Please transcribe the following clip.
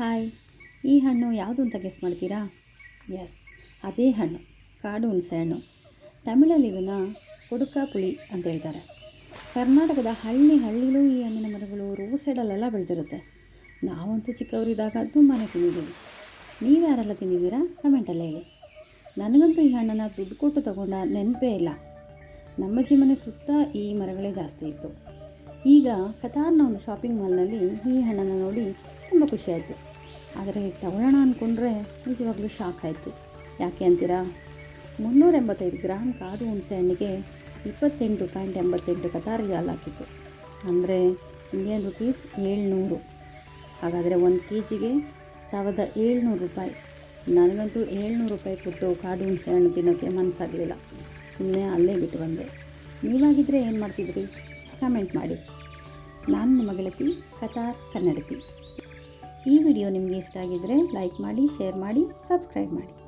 Hi. ಈ ಹಣ್ಣು ಯಾವುದು ಅಂತ ಗೆಸ್ ಮಾಡ್ತೀರಾ? ಎಸ್ ಅದೇ ಹಣ್ಣು ಕಾಡು ಹುಣಸೆ ಹಣ್ಣು. ತಮಿಳಲ್ಲಿ ಇದನ್ನು ಕೊಡುಕ ಪುಳಿ ಅಂತ ಹೇಳ್ತಾರೆ. ಕರ್ನಾಟಕದ ಹಳ್ಳಿ ಹಳ್ಳಿಲೂ ಈ ಹಣ್ಣಿನ ಮರಗಳು ರೋಡ್ ಸೈಡಲ್ಲೆಲ್ಲ ಬೆಳೆದಿರುತ್ತೆ. ನಾವಂತೂ ಚಿಕ್ಕವರಿದ್ದಾಗ ತುಂಬಾ ತಿಂದಿದ್ದೀವಿ. ನೀವು ಯಾರೆಲ್ಲ ತಿಂದಿದ್ದೀರಾ? ಕಮೆಂಟಲ್ಲಿ ಹೇಳಿ. ನನಗಂತೂ ಈ ಹಣ್ಣನ್ನು ದುಡ್ಡು ಕೊಟ್ಟು ತಗೊಂಡ ನೆನಪೇ ಇಲ್ಲ. ನಮ್ಮ ಜೀವನ ಸುತ್ತ ಈ ಮರಗಳೇ ಜಾಸ್ತಿ ಇತ್ತು. ಈಗ ಕತಾರ್ನ ಒಂದು ಶಾಪಿಂಗ್ ಮಾಲ್ನಲ್ಲಿ ಈ ಹಣ್ಣನ್ನು ನೋಡಿ ತುಂಬ ಖುಷಿಯಾಯಿತು ಆದರೆ ತಗೊಳ್ಳೋಣ ಅಂದ್ಕೊಂಡ್ರೆ ನಿಜವಾಗ್ಲೂ ಶಾಕ್ ಆಯಿತು. ಯಾಕೆ ಅಂತೀರಾ? ಮುನ್ನೂರ ಎಂಬತ್ತೈದು ಗ್ರಾಮ್ ಕಾದು ಹುಣಸೆ ಹಣ್ಣಿಗೆ ಇಪ್ಪತ್ತೆಂಟು ಪಾಯಿಂಟ್ ಎಂಬತ್ತೆಂಟು ಕತಾರ್ ಹಾಲು ಹಾಕಿತ್ತು ಅಂದರೆ ಇಂಡಿಯನ್ ರುಪೀಸ್ ಏಳ್ನೂರು. ಹಾಗಾದರೆ ಒಂದು ಕೆ ಜಿಗೆ ಸಾವಿರದ ಏಳ್ನೂರು ರೂಪಾಯಿ. ನನಗಂತೂ ಏಳ್ನೂರು ರೂಪಾಯಿ ಕೊಟ್ಟು ಕಾಡು ಹುಣಸೆ ಹಣ್ಣು ತಿನ್ನೋಕ್ಕೆ ಮನಸ್ಸಾಗಲಿಲ್ಲ ಸುಮ್ಮನೆ ಅಲ್ಲೇ ಬಿಟ್ಟು ಬಂದೆ. ನೀವಾಗಿದ್ದರೆ ಏನು ಮಾಡ್ತಿದ್ರಿ? ಕಮೆಂಟ್ ಮಾಡಿ. ನಾನು ನಿಮ್ಮ ಗೆಳತಿ ಕಥಾ ಕನ್ನಡತಿ. ಈ ವಿಡಿಯೋ ನಿಮಗೆ ಇಷ್ಟ ಆಗಿದ್ದರೆ ಲೈಕ್ ಮಾಡಿ ಶೇರ್ ಮಾಡಿ ಸಬ್ಸ್ಕ್ರೈಬ್ ಮಾಡಿ.